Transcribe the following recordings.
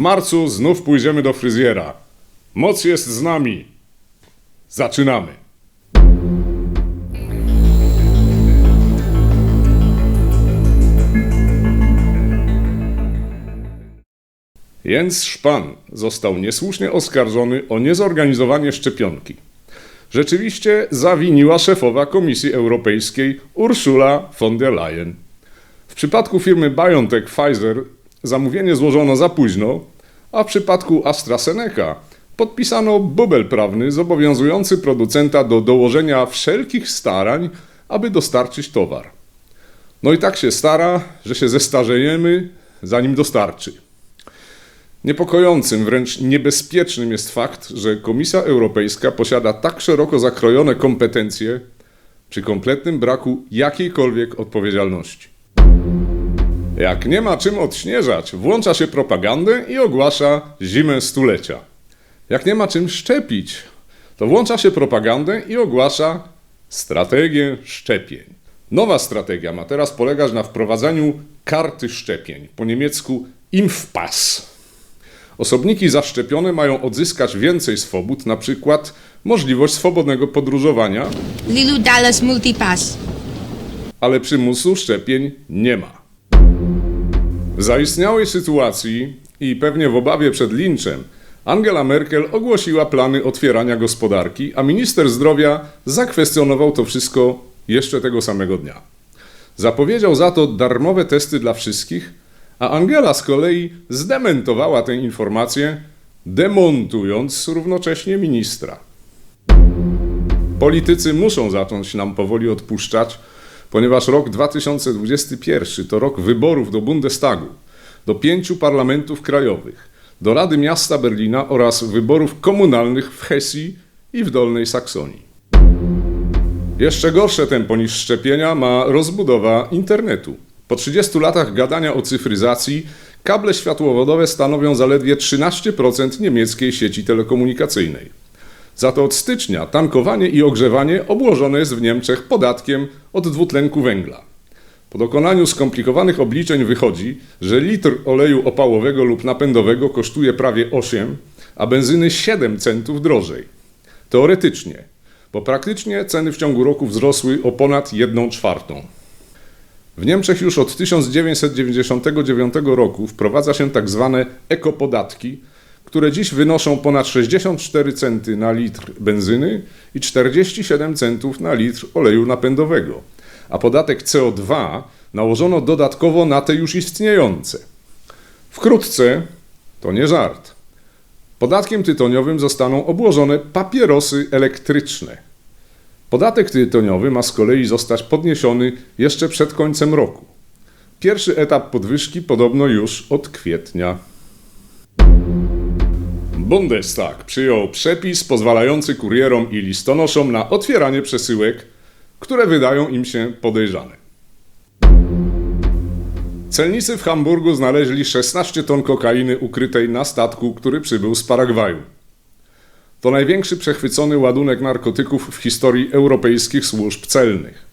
marcu znów pójdziemy do fryzjera. Moc jest z nami. Zaczynamy. Jens Szpan został niesłusznie oskarżony o niezorganizowanie szczepionki. Rzeczywiście zawiniła szefowa Komisji Europejskiej Ursula von der Leyen. W przypadku firmy BioNTech Pfizer zamówienie złożono za późno, a w przypadku AstraZeneca podpisano bubel prawny zobowiązujący producenta do dołożenia wszelkich starań, aby dostarczyć towar. No i tak się stara, że się zestarzejemy, zanim dostarczy. Niepokojącym, wręcz niebezpiecznym jest fakt, że Komisja Europejska posiada tak szeroko zakrojone kompetencje przy kompletnym braku jakiejkolwiek odpowiedzialności. Jak nie ma czym odśnieżać, włącza się propagandę i ogłasza zimę stulecia. Jak nie ma czym szczepić, to włącza się propagandę i ogłasza strategię szczepień. Nowa strategia ma teraz polegać na wprowadzaniu karty szczepień, po niemiecku Impfpass. Osobniki zaszczepione mają odzyskać więcej swobód, na przykład możliwość swobodnego podróżowania, Lilu Dallas Multipass. ale przymusu szczepień nie ma. W zaistniałej sytuacji i pewnie w obawie przed linczem Angela Merkel ogłosiła plany otwierania gospodarki, a minister zdrowia zakwestionował to wszystko jeszcze tego samego dnia. Zapowiedział za to darmowe testy dla wszystkich, a Angela z kolei zdementowała tę informację, demontując równocześnie ministra. Politycy muszą zacząć nam powoli odpuszczać, ponieważ rok 2021 to rok wyborów do Bundestagu, do pięciu parlamentów krajowych, do Rady Miasta Berlina oraz wyborów komunalnych w Hesji i w Dolnej Saksonii. Jeszcze gorsze tempo niż szczepienia ma rozbudowa internetu. Po 30 latach gadania o cyfryzacji, kable światłowodowe stanowią zaledwie 13% niemieckiej sieci telekomunikacyjnej. Za to od stycznia tankowanie i ogrzewanie obłożone jest w Niemczech podatkiem od dwutlenku węgla. Po dokonaniu skomplikowanych obliczeń wychodzi, że litr oleju opałowego lub napędowego kosztuje prawie 8, a benzyny 7 centów drożej. Teoretycznie, bo praktycznie ceny w ciągu roku wzrosły o ponad 1 czwartą. W Niemczech już od 1999 roku wprowadza się tak zwane ekopodatki, które dziś wynoszą ponad 64 centy na litr benzyny i 47 centów na litr oleju napędowego, a podatek CO2 nałożono dodatkowo na te już istniejące. Wkrótce, to nie żart, podatkiem tytoniowym zostaną obłożone papierosy elektryczne. Podatek tytoniowy ma z kolei zostać podniesiony jeszcze przed końcem roku. Pierwszy etap podwyżki podobno już od kwietnia. Bundestag przyjął przepis pozwalający kurierom i listonoszom na otwieranie przesyłek, które wydają im się podejrzane. Celnicy w Hamburgu znaleźli 16 ton kokainy ukrytej na statku, który przybył z Paragwaju. To największy przechwycony ładunek narkotyków w historii europejskich służb celnych.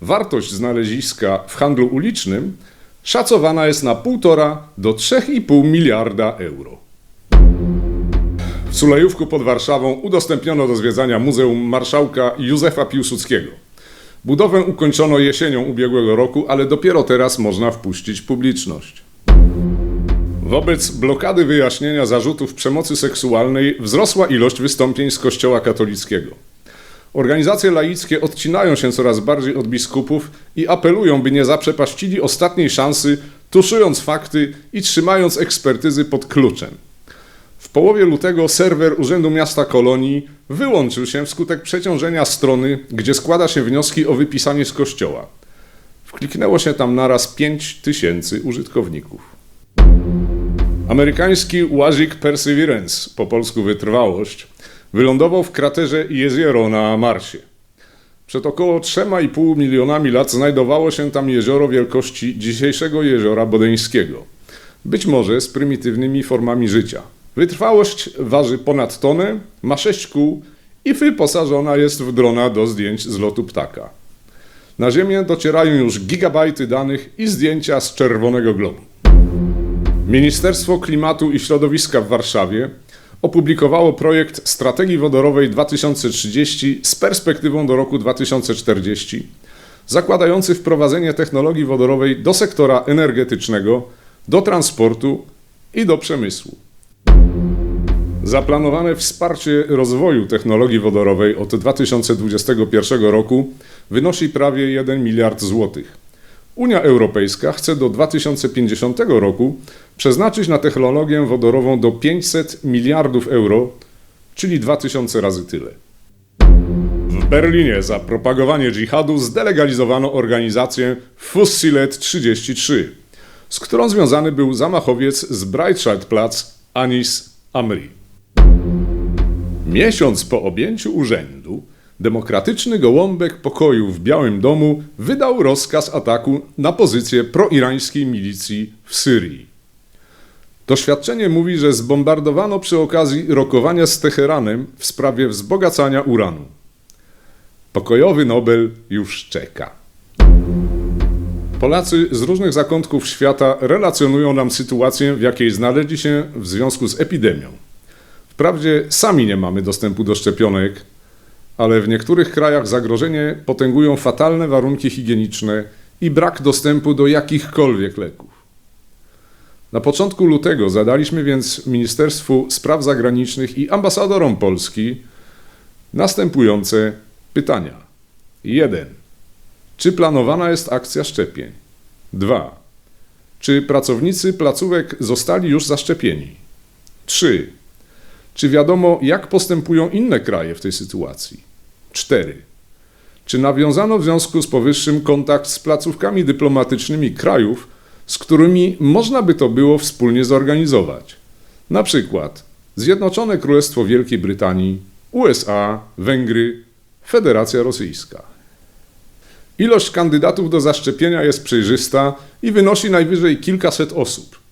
Wartość znaleziska w handlu ulicznym szacowana jest na 1,5 do 3,5 miliarda euro. W Sulejówku pod Warszawą udostępniono do zwiedzania Muzeum Marszałka Józefa Piłsudskiego. Budowę ukończono jesienią ubiegłego roku, ale dopiero teraz można wpuścić publiczność. Wobec blokady wyjaśnienia zarzutów przemocy seksualnej wzrosła ilość wystąpień z Kościoła katolickiego. Organizacje laickie odcinają się coraz bardziej od biskupów i apelują, by nie zaprzepaścili ostatniej szansy, tuszując fakty i trzymając ekspertyzy pod kluczem. Połowie lutego serwer Urzędu Miasta Kolonii wyłączył się wskutek przeciążenia strony, gdzie składa się wnioski o wypisanie z kościoła. Wkliknęło się tam naraz 5 tysięcy użytkowników. Amerykański łazik Perseverance, po polsku wytrwałość, wylądował w kraterze Jezero na Marsie. Przed około 3,5 milionami lat znajdowało się tam jezioro wielkości dzisiejszego jeziora Bodeńskiego. Być może z prymitywnymi formami życia. Wytrwałość waży ponad tonę, ma 6 kół i wyposażona jest w drona do zdjęć z lotu ptaka. Na Ziemię docierają już gigabajty danych i zdjęcia z czerwonego globu. Ministerstwo Klimatu i Środowiska w Warszawie opublikowało projekt Strategii Wodorowej 2030 z perspektywą do roku 2040, zakładający wprowadzenie technologii wodorowej do sektora energetycznego, do transportu i do przemysłu. Zaplanowane wsparcie rozwoju technologii wodorowej od 2021 roku wynosi prawie 1 miliard złotych. Unia Europejska chce do 2050 roku przeznaczyć na technologię wodorową do 500 miliardów euro, czyli 2000 razy tyle. W Berlinie za propagowanie dżihadu zdelegalizowano organizację Fussilet 33, z którą związany był zamachowiec z Breitscheidplatz Anis Amri. Miesiąc po objęciu urzędu, demokratyczny gołąbek pokoju w Białym Domu wydał rozkaz ataku na pozycję proirańskiej milicji w Syrii. Doświadczenie mówi, że zbombardowano przy okazji rokowania z Teheranem w sprawie wzbogacania uranu. Pokojowy Nobel już czeka. Polacy z różnych zakątków świata relacjonują nam sytuację, w jakiej znaleźli się w związku z epidemią. Wprawdzie sami nie mamy dostępu do szczepionek, ale w niektórych krajach zagrożenie potęgują fatalne warunki higieniczne i brak dostępu do jakichkolwiek leków. Na początku lutego zadaliśmy więc Ministerstwu Spraw Zagranicznych i ambasadorom Polski następujące pytania. 1. Czy planowana jest akcja szczepień? 2. Czy pracownicy placówek zostali już zaszczepieni? 3. Czy wiadomo, jak postępują inne kraje w tej sytuacji? 4. Czy nawiązano w związku z powyższym kontakt z placówkami dyplomatycznymi krajów, z którymi można by to było wspólnie zorganizować? Na przykład Zjednoczone Królestwo Wielkiej Brytanii, USA, Węgry, Federacja Rosyjska. Ilość kandydatów do zaszczepienia jest przejrzysta i wynosi najwyżej kilkaset osób.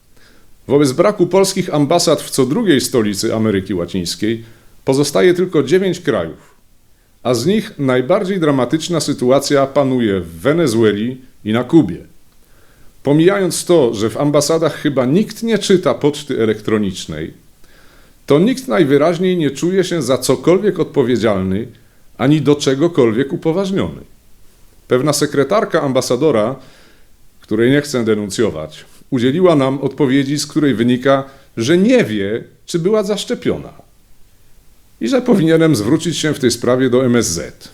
Wobec braku polskich ambasad w co drugiej stolicy Ameryki Łacińskiej pozostaje tylko dziewięć krajów, a z nich najbardziej dramatyczna sytuacja panuje w Wenezueli i na Kubie. Pomijając to, że w ambasadach chyba nikt nie czyta poczty elektronicznej, to nikt najwyraźniej nie czuje się za cokolwiek odpowiedzialny ani do czegokolwiek upoważniony. Pewna sekretarka ambasadora, której nie chcę denuncjować, udzieliła nam odpowiedzi, z której wynika, że nie wie, czy była zaszczepiona i że powinienem zwrócić się w tej sprawie do MSZ.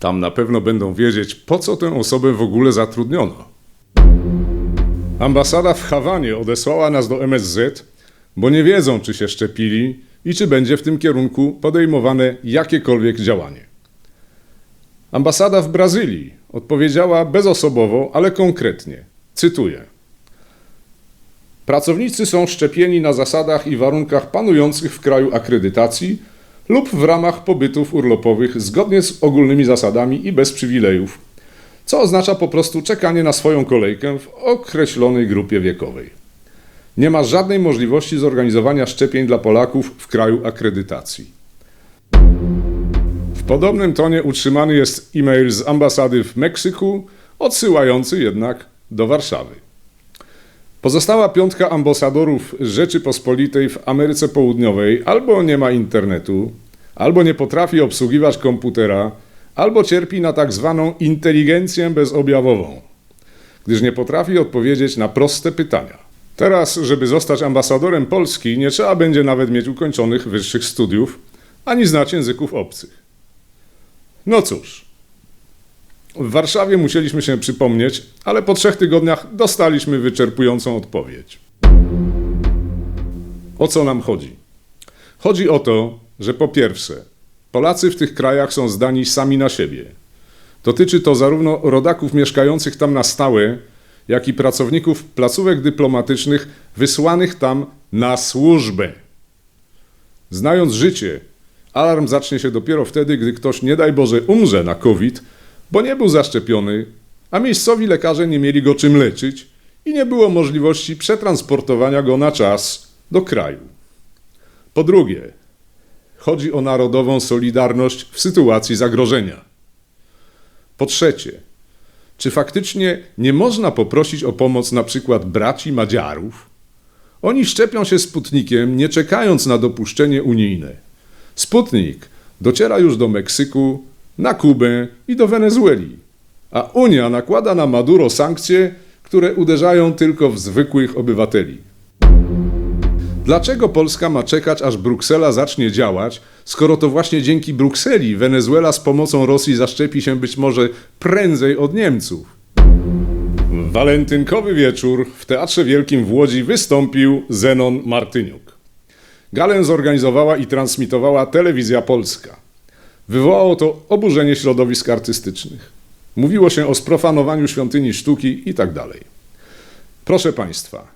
Tam na pewno będą wiedzieć, po co tę osobę w ogóle zatrudniono. Ambasada w Hawanie odesłała nas do MSZ, bo nie wiedzą, czy się szczepili i czy będzie w tym kierunku podejmowane jakiekolwiek działanie. Ambasada w Brazylii odpowiedziała bezosobowo, ale konkretnie. Cytuję. Pracownicy są szczepieni na zasadach i warunkach panujących w kraju akredytacji lub w ramach pobytów urlopowych zgodnie z ogólnymi zasadami i bez przywilejów, co oznacza po prostu czekanie na swoją kolejkę w określonej grupie wiekowej. Nie ma żadnej możliwości zorganizowania szczepień dla Polaków w kraju akredytacji. W podobnym tonie utrzymany jest e-mail z ambasady w Meksyku, odsyłający jednak do Warszawy. Pozostała piątka ambasadorów Rzeczypospolitej w Ameryce Południowej albo nie ma internetu, albo nie potrafi obsługiwać komputera, albo cierpi na tak zwaną inteligencję bezobjawową, gdyż nie potrafi odpowiedzieć na proste pytania. Teraz, żeby zostać ambasadorem Polski, nie trzeba będzie nawet mieć ukończonych wyższych studiów, ani znać języków obcych. No cóż, w Warszawie musieliśmy się przypomnieć, ale po trzech tygodniach dostaliśmy wyczerpującą odpowiedź. O co nam chodzi? Chodzi o to, że po pierwsze, Polacy w tych krajach są zdani sami na siebie. Dotyczy to zarówno rodaków mieszkających tam na stałe, jak i pracowników placówek dyplomatycznych wysłanych tam na służbę. Znając życie, alarm zacznie się dopiero wtedy, gdy ktoś, nie daj Boże, umrze na COVID, bo nie był zaszczepiony, a miejscowi lekarze nie mieli go czym leczyć i nie było możliwości przetransportowania go na czas do kraju. Po drugie, chodzi o narodową solidarność w sytuacji zagrożenia. Po trzecie, czy faktycznie nie można poprosić o pomoc na przykład braci Madziarów? Oni szczepią się Sputnikiem, nie czekając na dopuszczenie unijne. Sputnik dociera już do Meksyku, na Kubę i do Wenezueli, a Unia nakłada na Maduro sankcje, które uderzają tylko w zwykłych obywateli. Dlaczego Polska ma czekać, aż Bruksela zacznie działać, skoro to właśnie dzięki Brukseli Wenezuela z pomocą Rosji zaszczepi się być może prędzej od Niemców? W walentynkowy wieczór w Teatrze Wielkim w Łodzi wystąpił Zenon Martyniuk. Galę zorganizowała i transmitowała Telewizja Polska. Wywołało to oburzenie środowisk artystycznych. Mówiło się o sprofanowaniu świątyni sztuki i tak dalej. Proszę Państwa,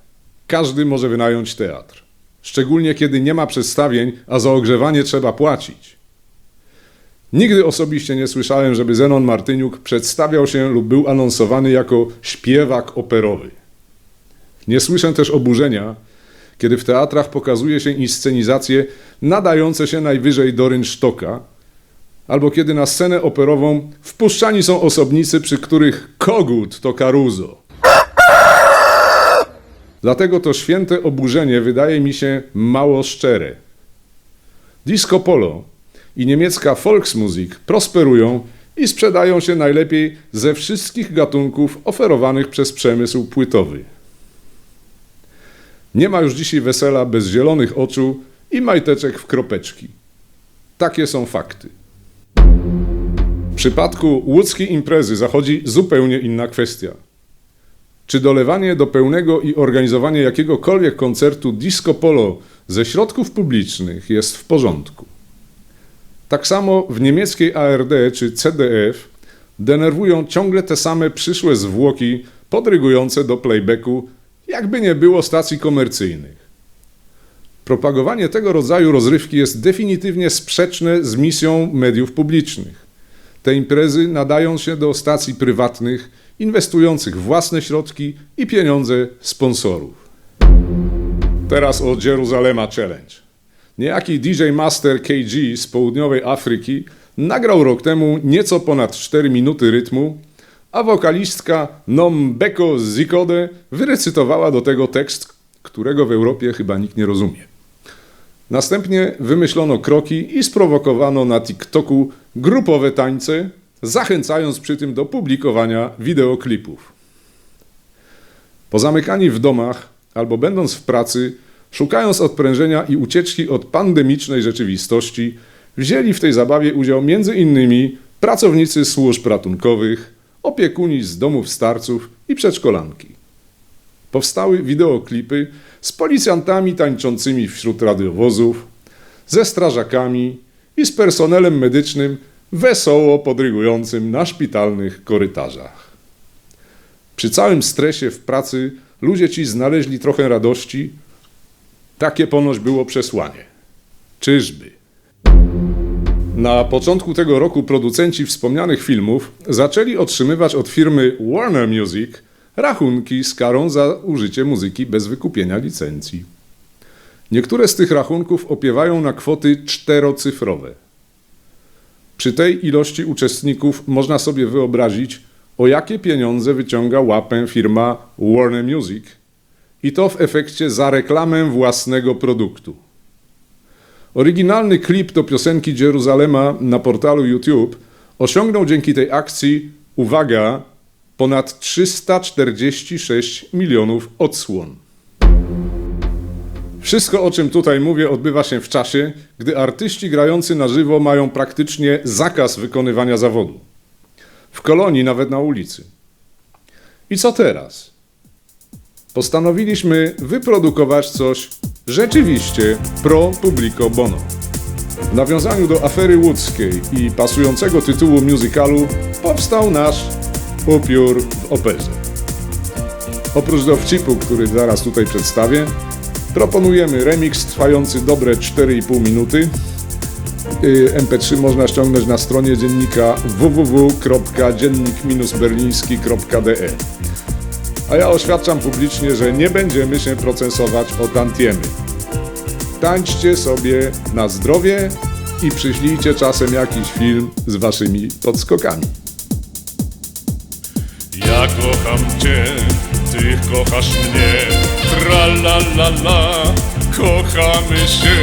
każdy może wynająć teatr. Szczególnie kiedy nie ma przedstawień, a za ogrzewanie trzeba płacić. Nigdy osobiście nie słyszałem, żeby Zenon Martyniuk przedstawiał się lub był anonsowany jako śpiewak operowy. Nie słyszę też oburzenia, kiedy w teatrach pokazuje się inscenizacje nadające się najwyżej do rynsztoka, albo kiedy na scenę operową wpuszczani są osobnicy, przy których kogut to karuzo. Dlatego to święte oburzenie wydaje mi się mało szczere. Disco polo i niemiecka Volksmusik prosperują i sprzedają się najlepiej ze wszystkich gatunków oferowanych przez przemysł płytowy. Nie ma już dzisiaj wesela bez zielonych oczu i majteczek w kropeczki. Takie są fakty. Przypadku łódzkiej imprezy zachodzi zupełnie inna kwestia. Czy dolewanie do pełnego i organizowanie jakiegokolwiek koncertu disco polo ze środków publicznych jest w porządku? Tak samo w niemieckiej ARD czy CDF denerwują ciągle te same przyszłe zwłoki podrygujące do playbacku, jakby nie było stacji komercyjnych. Propagowanie tego rodzaju rozrywki jest definitywnie sprzeczne z misją mediów publicznych. Te imprezy nadają się do stacji prywatnych, inwestujących własne środki i pieniądze sponsorów. Teraz o Jeruzalema Challenge. Niejaki DJ Master KG z południowej Afryki nagrał rok temu nieco ponad 4 minuty rytmu, a wokalistka Nombeko Zikode wyrecytowała do tego tekst, którego w Europie chyba nikt nie rozumie. Następnie wymyślono kroki i sprowokowano na TikToku grupowe tańce, zachęcając przy tym do publikowania wideoklipów. Pozamykani w domach albo będąc w pracy, szukając odprężenia i ucieczki od pandemicznej rzeczywistości, wzięli w tej zabawie udział m.in. pracownicy służb ratunkowych, opiekuni z domów starców i przedszkolanki. Powstały wideoklipy z policjantami tańczącymi wśród radiowozów, ze strażakami i z personelem medycznym wesoło podrygującym na szpitalnych korytarzach. Przy całym stresie w pracy ludzie ci znaleźli trochę radości. Takie ponoć było przesłanie. Czyżby? Na początku tego roku producenci wspomnianych filmów zaczęli otrzymywać od firmy Warner Music rachunki z karą za użycie muzyki bez wykupienia licencji. Niektóre z tych rachunków opiewają na kwoty czterocyfrowe. Przy tej ilości uczestników można sobie wyobrazić, o jakie pieniądze wyciąga łapę firma Warner Music i to w efekcie za reklamę własnego produktu. Oryginalny klip do piosenki Jeruzalema na portalu YouTube osiągnął dzięki tej akcji, uwaga, ponad 346 milionów odsłon. Wszystko, o czym tutaj mówię, odbywa się w czasie, gdy artyści grający na żywo mają praktycznie zakaz wykonywania zawodu. W kolonii, nawet na ulicy. I co teraz? Postanowiliśmy wyprodukować coś rzeczywiście pro publico bono. W nawiązaniu do afery łódzkiej i pasującego tytułu musicalu powstał nasz upiór w operze. Oprócz dowcipu, który zaraz tutaj przedstawię, proponujemy remix trwający dobre 4,5 minuty. Y, MP3 można ściągnąć na stronie dziennika www.dziennik-berliński.de. A ja oświadczam publicznie, że nie będziemy się procesować o tantiemy. Tańczcie sobie na zdrowie i przyślijcie czasem jakiś film z waszymi podskokami. Ja kocham cię, ty kochasz mnie. Tra la la la, kochamy się.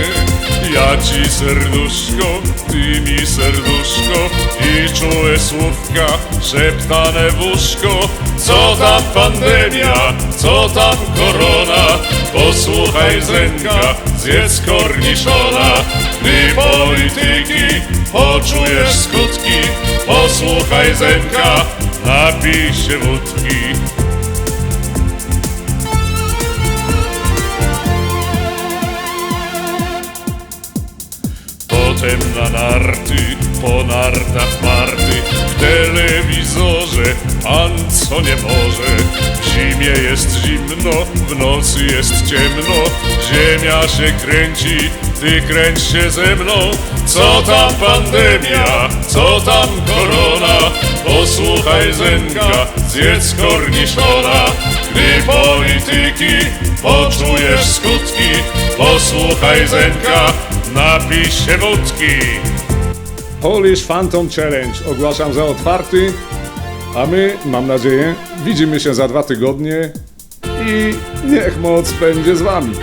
Ja ci serduszko, ty mi serduszko i czułe słówka szeptane w uszko. Co tam pandemia, co tam korona? Posłuchaj Zenka, zjedz korniszona. Gdy polityki poczujesz skutki, posłuchaj Zenka, napij się wódki. Potem na narty, po nartach marty W telewizorze pan co nie może W zimie jest zimno, w nocy jest ciemno Ziemia się kręci, ty kręć się ze mną Co tam pandemia, co tam korona. Posłuchaj Zenka, zjedz korniszona. Gdy polityki poczujesz skutki Posłuchaj Zenka, napij się wódki. Polish Phantom Challenge ogłaszam za otwarty, a my, mam nadzieję, widzimy się za dwa tygodnie i niech moc będzie z wami.